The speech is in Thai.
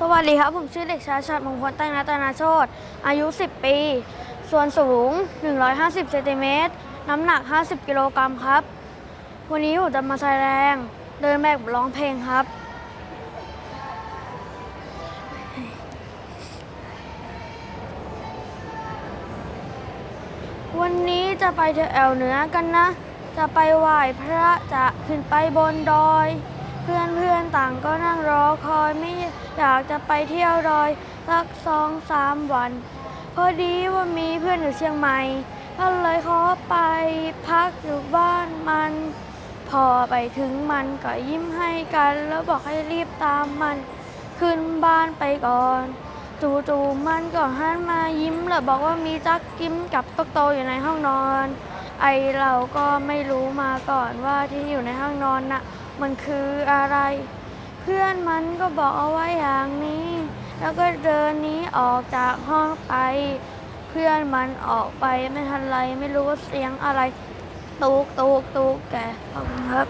สวัสดีครับ ผมชื่อเด็กชายชัดมงคลตั้งนัตนาโชตอายุ 10 ปี ส่วนสูง 150เซนติเมตรน้ำหนัก 50 กิโลกรัมครับ วันนี้ผมจะมาแสดงเดินแบบร้องเพลงครับ วันนี้จะไปเที่ยวแอวเหนือกันนะ จะไปไหว้พระจะขึ้นไปบนดอย เพื่อนเพื่อนต่างก็นั่งรอคอยไม่อยากจะไปเที่ยวดอยสักสองสามวัน พอดีว่ามีเพื่อนอยู่เชียงใหม่ ก็เลยขอไปพักอยู่บ้านมัน พอไปถึงมันก็ยิ้มให้กัน แล้วบอกให้รีบตามมัน ขึ้นบ้านไปก่อนจู่ๆมันก็หันมายิ้มแล้วบอกว่ามีจักกิ้มกับตกโตอยู่ในห้องนอน ไอเราก็ไม่รู้มาก่อนว่าที่อยู่ในห้องนอนน่ะ มันคืออะไร เพื่อนมันก็บอกเอาไว้อย่างนี้ แล้วก็เดินหนี้ออกจากห้องไป เพื่อนมันออกไปไม่ทันไร ไม่รู้ว่าเสียงอะไร ตูกตูกตูกแกขอบคุณครับ